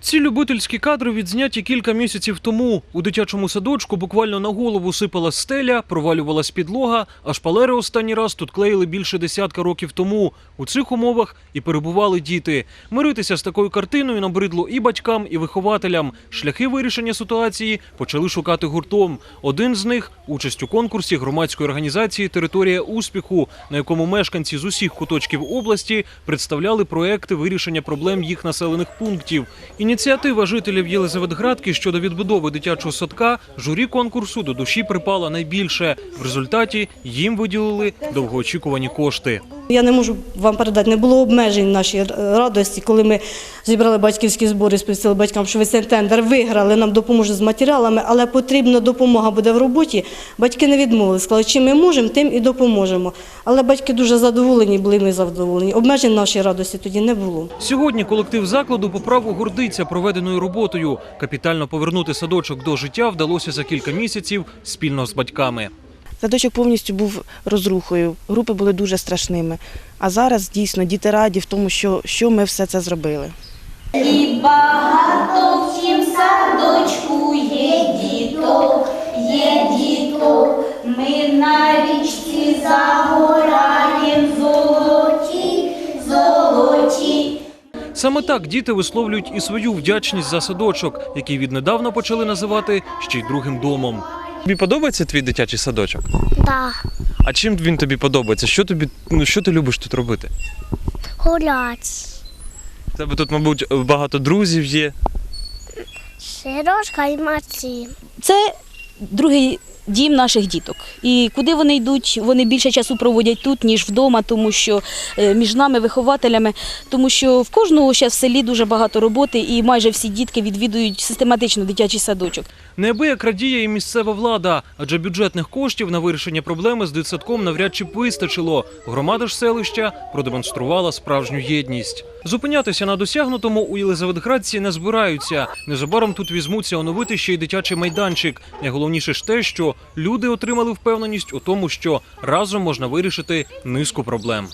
Ці любительські кадри відзняті кілька місяців тому. У дитячому садочку буквально на голову сипала стеля, провалювалась підлога, а шпалери останній раз тут клеїли більше десятка років тому. У цих умовах і перебували діти. Миритися з такою картиною набридло і батькам, і вихователям. Шляхи вирішення ситуації почали шукати гуртом. Один з них участь у конкурсі громадської організації Територія успіху, на якому мешканці з усіх куточків області представляли проекти вирішення проблем їх населених пунктів. Ініціатива жителів Єлизаветградки щодо відбудови дитячого садка журі конкурсу до душі припала найбільше. В результаті їм виділили довгоочікувані кошти. Я не можу вам передати, не було обмежень нашій радості, коли ми зібрали батьківські збори, сповістили батькам, що ви цей тендер виграли, нам допоможуть з матеріалами, але потрібна допомога буде в роботі. Батьки не відмовили, сказали, чим ми можемо, тим і допоможемо. Але батьки дуже задоволені, були ми задоволені. Обмежень нашій радості тоді не було. Сьогодні колектив закладу по праву гордиться проведеною роботою. Капітально повернути садочок до життя вдалося за кілька місяців спільно з батьками. Садочок повністю був розрухою, групи були дуже страшними. А зараз дійсно діти раді в тому, що, що ми все це зробили. І багато в тім садочку є діток, є діток. Ми на річці загораєм золоті, золоті. Саме так діти висловлюють і свою вдячність за садочок, який віднедавна почали називати ще й другим домом. Тобі подобається твій дитячий садочок? Да, А чим він тобі подобається? Що тобі ну що ти любиш тут робити? гулять. У тебе тут, мабуть, багато друзів є. Сережка і Максим. Це другий дім наших діток. І куди вони йдуть, вони більше часу проводять тут, ніж вдома, тому що е, між нами, вихователями, тому що в кожного ще в селі дуже багато роботи, і майже всі дітки відвідують систематично дитячий садочок. Неабияк радіє і місцева влада, адже бюджетних коштів на вирішення проблеми з дитсадком навряд чи вистачило. Громада ж селища продемонструвала справжню єдність. Зупинятися на досягнутому у Єлизаветградці не збираються. Незабаром тут візьмуться оновити ще й дитячий майданчик. Найголовніше ж те, що люди отримали впевненість у тому, що разом можна вирішити низку проблем.